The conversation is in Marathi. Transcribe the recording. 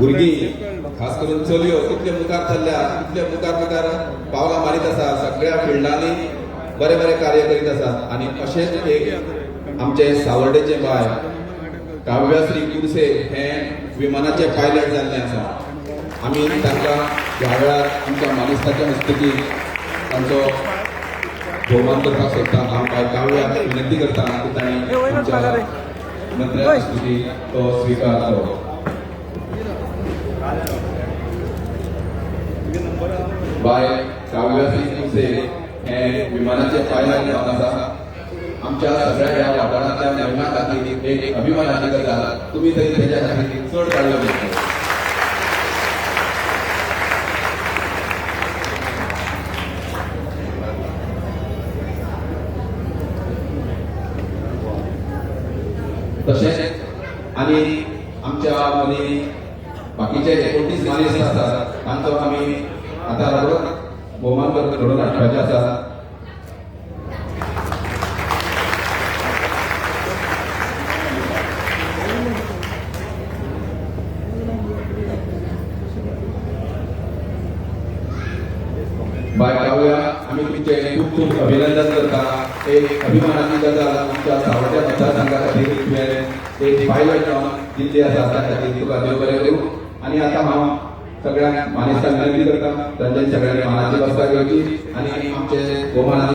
भुरगीं खास करून चलयो कितले मुखार चल्ल्या कितले मुखार मुखार पावलां मारीत आसा सगळ्या फिल्डांनी बरे बरे कार्य करीत आसा आणि अशेंच एक आमचे सावर्डेचे बाय काव्याश्री कुरसे हे विमानाचे पायलट जाल्ले आसा आमी तांकां ह्या वेळार आमच्या मानेस्ताच्या हस्तुकी तांचो भोवमान करपाक सोदता हांव बाय काव्याक विनंती करता की तांणी आमच्या मंत्र्या हस्तुकी तो स्विकार करप बाय काव्याश्री कुरसे हे विमानाचे पायलट जावन आसा आमच्या सगळ्या ह्या वाठारांतल्या महिला खातीर एक अभिमानाची गजाल तुम्ही तरी तेच्या खातीर चड काडलो दिसता तसेच आणि आमच्या मुली बाकीचे एकोणतीस मानेस्त आसात तांचो आमी आतां रोखडोच भोवमान घडोवन हाडपाचे आसा बाय आम्ही तुमचे खूप खूप अभिनंदन करता. एक अभिमानाची गजाल आमच्या सावड्या मतदारसंघा खातीर तुवें एक पायलट दिल्ली आसा खातीर तुका देव बरें करूं आणि आता हा सगळ्या मानेस्तांक विनंती करता. त्यांच्या सगळ्यांनी मानाची बसता घ्यायची आणि आमचे गोमाना